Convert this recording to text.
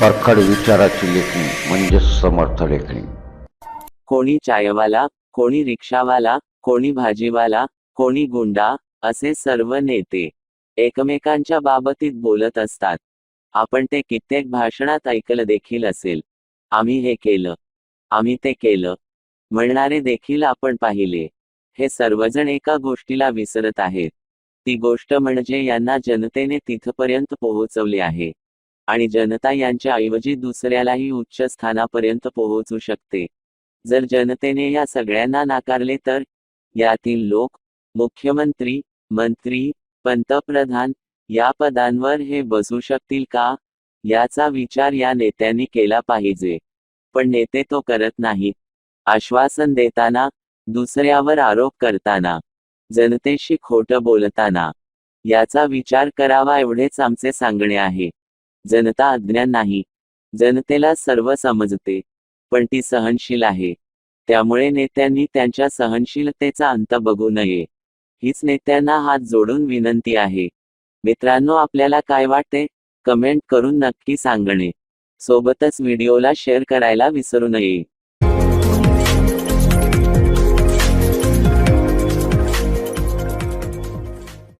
परखड विचाराची लेखणी म्हणजे समर्थ लेखणी. कोणी चायवाला कोणी रिक्षावाला कोणी भाजीवाला कोणी गुंडा असे सर्व नेते एकमेकांच्या बाबतीत बोलत असतात. आपण ते कित्येक भाषणात ऐकलं देखील असेल. आम्ही हे केलं. आम्ही ते केलं. म्हणणारे देखील आपण पाहिले. हे सर्वजण एका गोष्टीला विसरत आहेत. ती गोष्ट म्हणजे यांना जनतेने तिथपर्यंत पोहोचवले आहे. आणि जनता यांच्या ऐवजी दुसऱ्यालाही उच्च स्थानापर्यंत पोहोचू शकते. जर जनतेने या सगळ्यांना नाकारले तर? यातील लोक मुख्यमंत्री मंत्री पंतप्रधान या पदांवर हे बसू शकतील का? याचा विचार या नेत्यांनी केला पाहिजे. पण नेते तो करत नाहीत. आश्वासन देताना दुसऱ्यावर आरोप करताना जनतेशी खोटं बोलताना. याचा विचार करावा एवढेच आमचे सांगणे आहे. जनता अज्ञान नाही. जनतेला सर्व समजते पण ती सहनशील आहे. त्यामुळे नेत्यांनी त्यांच्या सहनशीलतेचा अंत बघू नये. हीच नेत्यांना हात जोडून विनंती आहे. मित्रांनो आपल्याला काय वाटते? कमेंट करून नक्की सांगणे. सोबतच व्हिडिओला शेअर करायला विसरू नये.